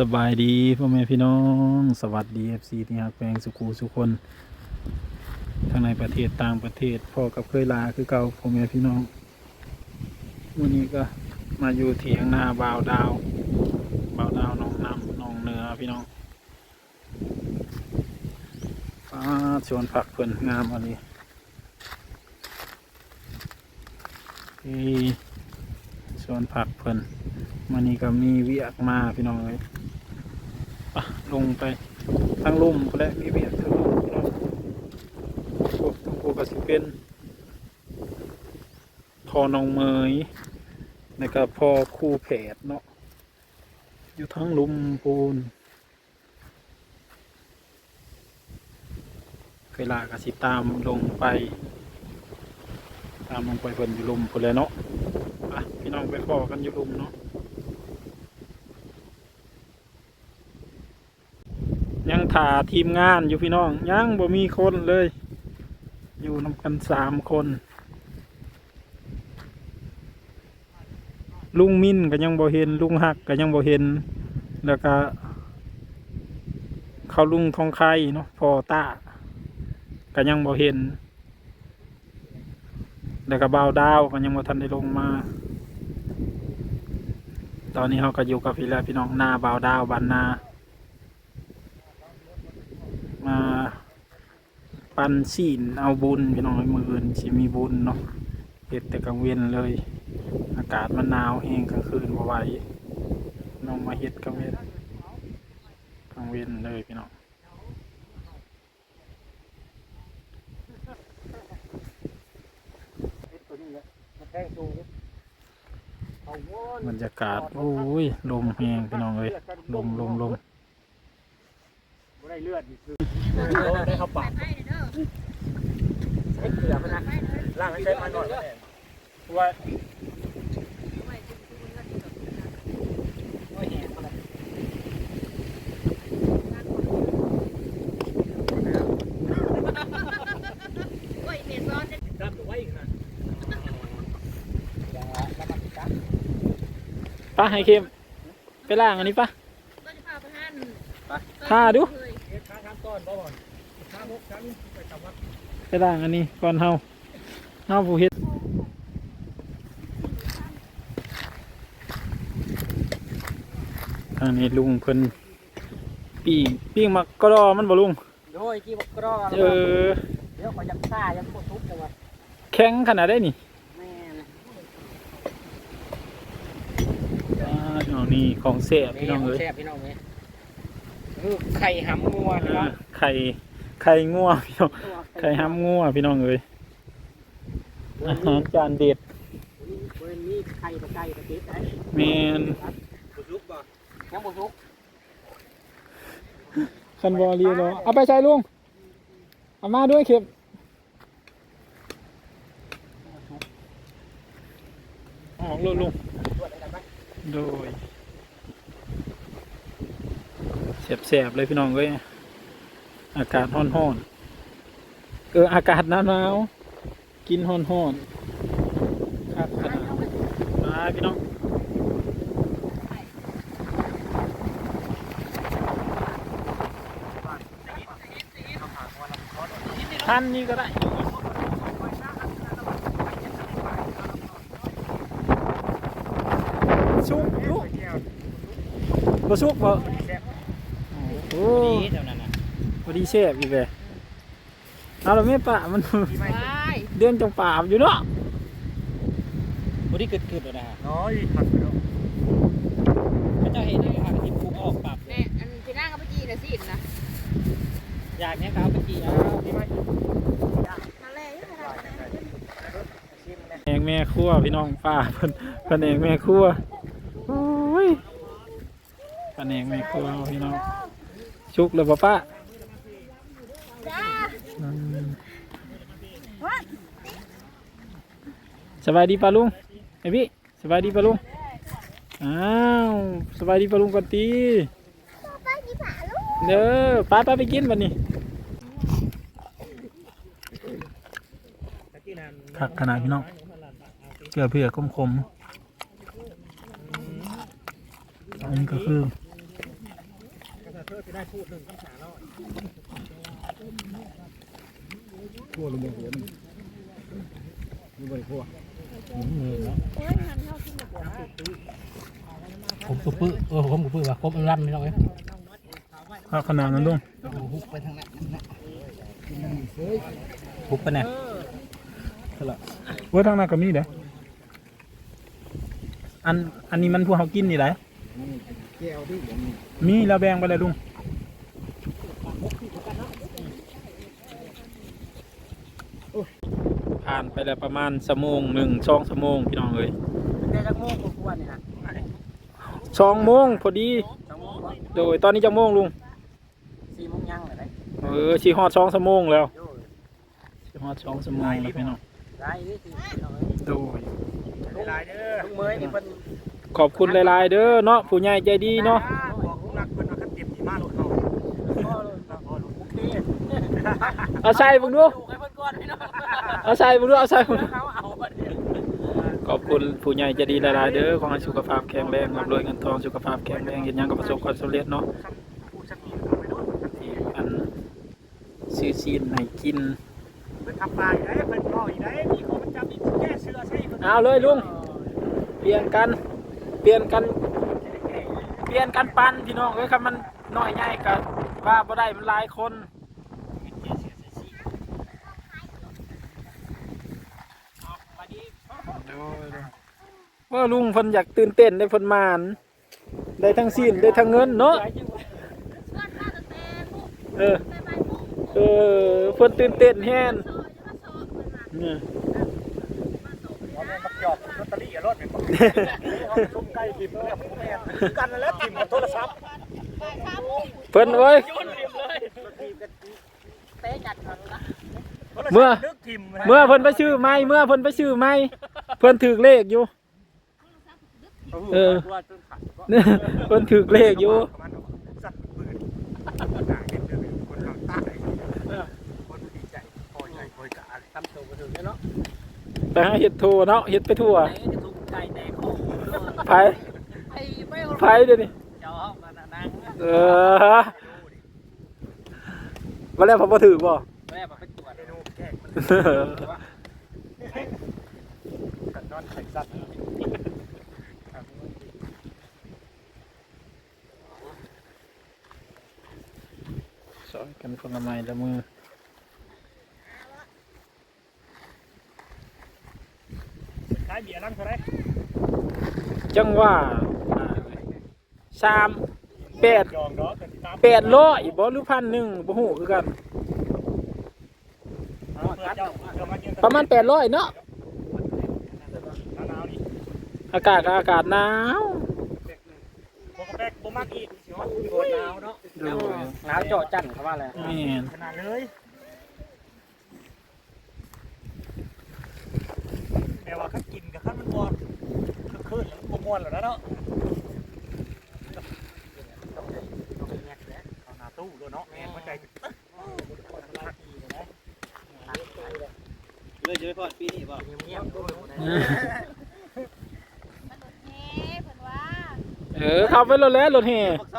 สบายดีพ่อแม่พี่น้อง สวัสดีเอฟซีที่ฮักแปลงสุขูสุคนทั้งในประเทศต่างประเทศพ่อกับเคยลาคือเก่าพ่อแม่พี่น้องวันนี้ก็มาอยู่เถียงนาบาวดาวบาวดาวน้องน้ำน้องเหนือพี่น้องฟ้าสวนผักเพิ่นงามอันนี้ที่สวนผักเพิ่นมันนี่ก็มีเวียกมาพี่น้องเลย ปะลงไปทั้งลุ่มก็และมีเวียกทั้งลุ่มพี่น้องพวกทั้งพวกก็สิเป็นพอนองเมยแล้วก็พอคู่แผดเนาะอยู่ทั้งลุ่มปูนเวลากสิตามลงไป ตามลงไปเพิ่นอยู่ลุ่มพุ่นเลยเนาะอะพี่น้องไปขอกันอยู่ลุ่มเนาะ ยัง ถ่าทีมงานอยู่พี่น้องยังบ่มีคนเลย อยู่นำกันสามคน ลุงมินก็ยังบ่เห็น ลุงหักก็ยังบ่เห็น แล้วก็ เขาลุงทองไข่เนาะพอตาก็ยังบ่เห็น แล้วก็บ่าวดาวก็ยังบ่ทันได้ลงมา ตอนนี้เขาก็อยู่กับพี่แล้วพี่น้องหน้าบ่าวดาวบ้านนา ปันศีลเอาบุญพี่น้องให้มืออื่นสิมีบุญเนาะเฮ็ดแต่กลางเว้นเลย อากาศมันหนาวแห้งกลางคืนบ่ไหวน้องมาเฮ็ดกลางเว้นกลางเว้นเลยพี่น้องบรรยากาศ โอ้ย ลมแห้งพี่น้องเอ้ยลมลมลมได้เลือด ได้เข้าปากใช้เกลือมันนะล่างให้ใช้มันหน่อยว่ารับตัวไว้อีกนะป้าให้เข้มไปล่างอันนี้ป้าท่าดู เฮ็ดข้างข้างต้นบ่บ่อนข้างมุกข้างไปทำวัดไปล่างอันนี้ก่อนเฮาเฮาผู้เฮ็ดทางนี้ลุงเพิ่นปีงปีงมักกรอมันบ่ลุงโดยกี่บอกกรอเออเดี๋ยวขอยังซ่ายังปวดทุกข์จังหวะแข็งขนาดได้นี่แม่อ่าเอานี่ของแซ่บพี่น้องเอ้ยแซ่บพี่น้องเอ้ย คือไข่หำงัวพี่น้อ่าองไข่ไข่งัวพี่น้องไข่ห้ำงัวพี่น้องเอ้ยอาหารจานเด็ดเว้นมีไข่ตะไก่ตะติดไอ้แมนบุซุกบ่ยังบุซุกคันบอลีเนาะเอาไปใช้ลุงเอามาด้วยเข็บออกลุงลุงตรวจอะไรบ้างโดย แสบๆเลยพี่น้องเอ้ยอากาศร้อนๆเอออากาศหนาวๆกินร้อนๆครับขนาดมาพี่น้องท่านนี้ก็ได้สุกลูกบ่สุกบ่ โอ้นี่เท่านั้นน่ะพอดีเชฟอีกเลยเอาแล้วแม่ป่ามันไม่เดือนจังป่ามอยู่เนาะบ่ได้เกิดๆแล้วนะฮะน้อยผักเนาะพระเจ้าเห็นได้ค่ะที่ปลูกออกปรับเนี่ยอันที่นั่งกับพี่จีนะสินะอยากเนี้ยครับเมื่อกี้เอาพี่ไม่มาเลยอยู่ค่ะชิมนะแองแม่ครัวพี่น้องป้าเพิ่นเพิ่นเองแม่ครัวโอ้ยเพิ่นเองแม่ครัวพี่น้อง ชุกเลยบ่ป้าจ้าอืมสบายดีป้าลุงไอพี่สบายดีป้าลุง อ้าวสบายดีป้าลุงก่อนตีป้ากี่ผาลูกเด้อป้าป้าไปกินบัดนี้ผักขนาดพี่น้องเกลือเผื่อคมคมๆอันนี้ก็คือพื่อ จะได้พูดหนึ่งคำถาแล้วทั่วลงหัวมันมีบริโภคผมสุปื้อเออผมสุปื้อว่ะครบมันรำไม่ต้องไหมข้าขนาดนั้นลุงฮุบไปทางนั้นนะฮุบไปเนี่ยเว่าทางนั้นก็มีเด้ออันอันนี้มันพวกเขากินนี่ไหนมีแล้วแบ่งไปเลยลุง ผ่านไปแล้วประมาณชั่วโมงหนึ่งสองชั่วโมงพี่น้องเลยเดี๋ยวจะโม่กูกวนเนี่ยฮะสองโมงพอดีสองโมงก่อนโดยตอนนี้จะโมงลุง สี่โมงยังเลยเออชีฮอดสองชั่วโมงแล้วโย่ชีฮอดสองชั่วโมงแล้วพี่น้องได้นี่สิโดยลุงลายเด้อลุงเมยนี่เพิ่นขอบคุณหลายๆเด้อเนาะผู้ใหญ่ใจดีเนาะบอกลุงรักเพิ่นว่าคันเจ็บที่บ้านรถเขาพ่อเลยพ่อลุงโอเคเอาใส่เบิ่งดูดูให้ เพิ่นก่อนพี่น้องเอาใส่เบิ่งดูเอาใส่เบิ่งดูเขาเอาบัดนี้ขอบคุณผู้ใหญ่ใจดีหลายๆเด้อขอให้สุขภาพแข็งแรงร่ำรวยเงินทองสุขภาพแข็งแรงเฮ็ดหยังก็ประสบความสำเร็จเนาะพูดสักนิดเอาไปโดนทันทีอันซื้อซีนให้กินเพิ่นทำปลาอยู่ได้เพิ่นรออยู่ได้มีของมันจับอีกแก้เสื้อใส่เพิ่นเอาเลยลุงเปลี่ยนกันเปลี่ยนกัน เปลี่ยนกันปันพี่น้องเอ้ยครับมันน้อยใหญ่ก็ว่าบ่ได้มันหลายคน ว่าลุงเพิ่นอยากตื่นเต้นได้เพิ่นมานได้ทั้งซีนได้ทั้งเงินเนาะเออเออเพิ่นตื่นเต้นแฮนเนี่ยเอาแม่นบักหยอกลอตเตอรี่อะรถเป็นบ่เอาซุ่มไก่ทิ่มแล้วแม่นคือกันนั่นแหละทิ่มกับโทรศัพท์เพิ่นเว้ยเตะจัดเขาละเมื่อนึกทิ่มเมื่อเพิ่นไปชื่อไม่เมื่อเพิ่นไปชื่อไม่เพิ่นถือเลขอยู่ เออ เนี่ยเพิ่นถือเลขอยู่ สัตว์ปืนด่าเห็นเด้อคนทางใต้คนดีใจพอใหญ่คอยกะทำตัวกระถึงเนาะไปหาเห็ดทั่วเนาะเห็ดไปทั่วไหนจะทุกไก่แตกโอ้ไผไอ้ไม่ไผเดี๋ยวนี้เจ้ามันนั่งเออมาแล้วผมบ่ถือบ่แม่มาเป็นตัวเมนูแกงมันกันนอนไข่สัตว์ สอน กันคนละไม้ละมือขายเบียร์นั่งเท่าไรจังว่าสามแปดยองเนาะกันตามแปดร้อยบ่หรือพันหนึ่งบ่ฮู้คือกัน ประมาณแปดร้อยเนาะหนาวนี่อากาศก็อากาศหนาวพวกกระแบกบ่มากอีกสิฮอดโคตรหนาวเนาะ ดูนาวเจาะจั่นเขาว่าอะไรแม่ขนาดเลยแต่ว่าข้ากินกับข้ามันม่วนคือคืนแล้วบ่ม่วนแล้วนะเนาะเอาหน้าตู้ด้วยเนาะแม่มันใจเลยจะไปพอดปีนี้บ่เงียบๆด้วยนหลุดเฮ้เพิ่นว่าเออข้าไปรถแล้วรถแห่บอก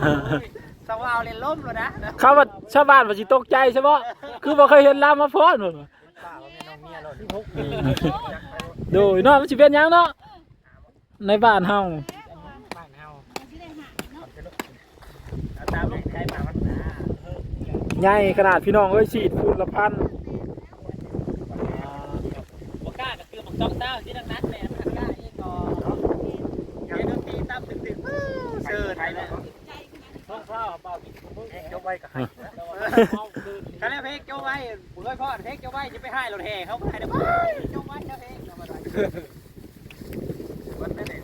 เนี่ยสว่าวเล่นล้มเลยนะเขาว่าชาวบ้านว่าสิตกใจใช่บ่คือบ่เคยเห็นลามมาพร้อนบ่ป้าว่าแม่น้องเมียเราที่พกโดยเนาะมันสิเป็นหยังเนาะในบ้านเฮาบ้านเฮาสิได้หาเนาะเอาตามเลยใครมามันหนาใหญ่ขนาดพี่น้องเอ้ยฉีดฝุ่นละพันบ่กล้าก็คือบอกสองซ่าที่ดังนั้นแหละมันกล้าเองก็เดี๋ยวดนตรีตามตึกๆเชิญไปแล้วต้อง ข้าวเปล่ากินเพิ่งยกไว้กับใครคันนี้เพลงเจ้าไว้บุญร้อยพ่อเพลงเจ้าไว้จะไปให้รถแห่เขาไปเดี๋ยวเจ้าไว้เจ้าเพลงเอามาหน่อยมันไม่ได้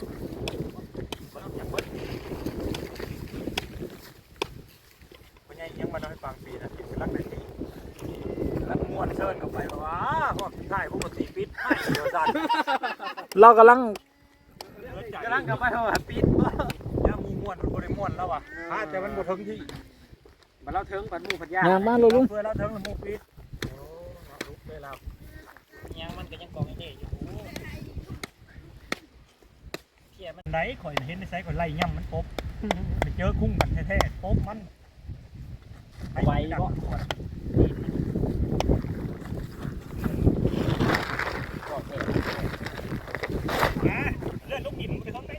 มันยังมันมันยังยังมาน้อยฟังปีนะกินรักในที่รักม้วนเชิญเข้าไปว่าพวกที่ถ่ายพวกมันสีปิดให้เดี๋ยวสั่นเรากำลังกำลังกลับไปเขาว่าปิดบ่ วนมันบริม้วนแล้วว่ะถ้าแต่มันบ่ถึงที่มาเราเถิงปันหมู่ปัญญาย่างมาลุลุงเพื่อเราถึงมูปิดโอ้ลุกเลยเรายังมันก็ยังกองไอ้เด็กอยู่เขี่ยมันไหนข่อยเห็นในไซส์ข่อยไล่ย่ำมันปุ๊บไปเจอคุ้งกันแท้ๆปุ๊บมันไว้บ่อ่าเลื่อนลูกหินไปท้องไหน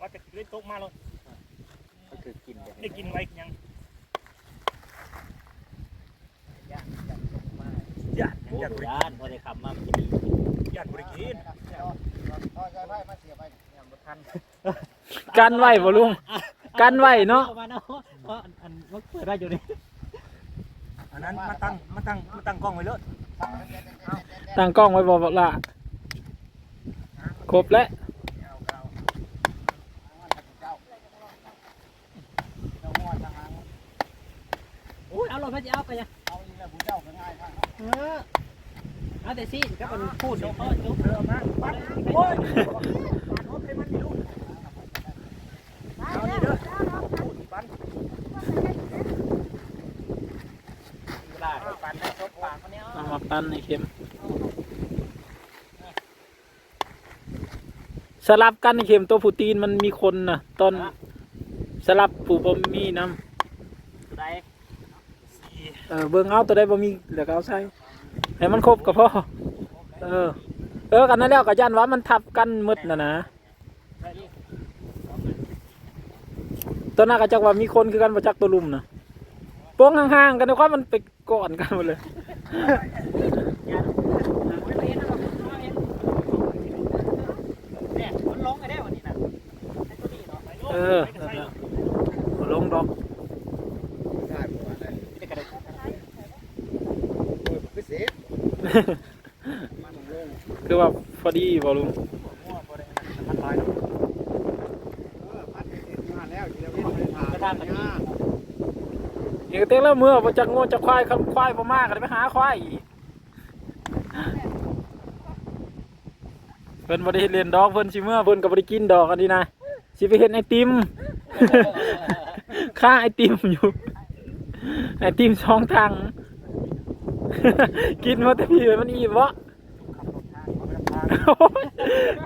ว่าจะเล่นโต๊ะมาเลยก็คือกิน ได้กินไว้ยังยากจังมากญาติโอ้ญาติบริยานพอได้ขับมามันจะดีญาติบริกินยังบ่ทันกันไว้บ่ลุงกันไว้เนาะอมาเนาะเพราะอันอันมันเปิดได้อยู่นี่อันนั้นมาตั้งมาตั้งมาตั้งกล้องไว้เลยตั้งกล้องไว้บ่ละครบแล้ว โอ้ย เอารถพระเจ้าไปยังเอาอีกแล้วผู้เอาแต่ซีนก็เป็นพูดเดี๋ยวเขาจุ๊บเรือมาปั๊บโอ้ยปานรถให้มันอยู่เอานี่เด้อพูดปันเวลาเขาปันได้ซบปากมันนี่ยเอามาปั้นให้เข็มสลับกันให้เข็มตัวผู้ตีนมันมีคนนะตอนสลับผู้บ่มีนํได้ เออเบิ่งเอาตัวใดบ่มีเดี๋ยวก็เอาใส่ให้มันครบก็พอเออ เออกันนั่นแล้วก็ยันว่ามันทับกันหมดน่ะนะตัวหน้าก็จักว่ามีคนคือกันบ่จักตัวลุมน่ะโป้งห่างๆกันในความมันไปก่อนกันหมดเลยเนี่ยมันลงไอ้ได้วันนี้นะไอ้ตัวนี้เนาะเออเออบ่ลงดอก นี่กระเด็น คือว่าพอดีบ่ลุงมั่วบ่ได้อันนั้นมันลายแล้วกระด้างมันนี่เอกเต็งแล้วเมื่อบ่จักงูจักควายคำควายบ่มากก็ได้ไปหาควายอีกเพิ่นบ่ได้เฮ็ดเล่นดอกเพิ่นสิเมื่อเพิ่นก็บ่ได้กินดอกอันนี้นะสิไปเฮ็ดไอติมค่าไอติมอยู่ไอติมช่องทาง กินมาแต่พี่มันอิ่มวะ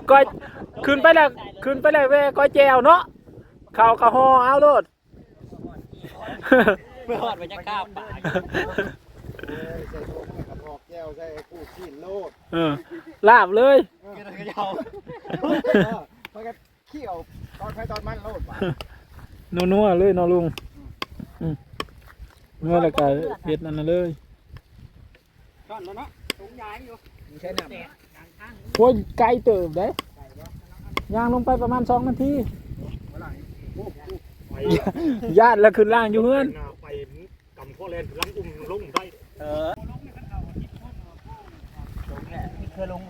ก้อยขึ้นไปแล้วขึ้นไปแล้วแว่ก้อยแจวเนาะข้าวข้าวห่อเอาโลดเมื่อวานมันจะข้ามป่าเออลาบเลยเขี่ยวตอนใครตอนมันโลดว่ะนัวๆเลยเนาะลุงอืมนัวแล้วก็เฮ็ดนั่นน่ะเลย ก่อนแล้วเนาะถุงยายอยู่ใช่หนักโอ้ยไกลเติบเด้ย่างลงไปประมาณสองนาทีไปญาติแล้วขึ้นล่างอยู่เฮือนไปกำข้อเลนลังอุ้มลงได้เออลงเนี่ยเคยลง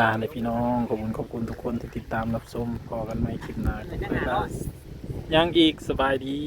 ลาเลยพี่น้องขอบคุณขอบคุณทุกคนที่ติดตามรับชมพอกันไหมคลิปหน้าเลยนั่นน่ายังอีกสบายดี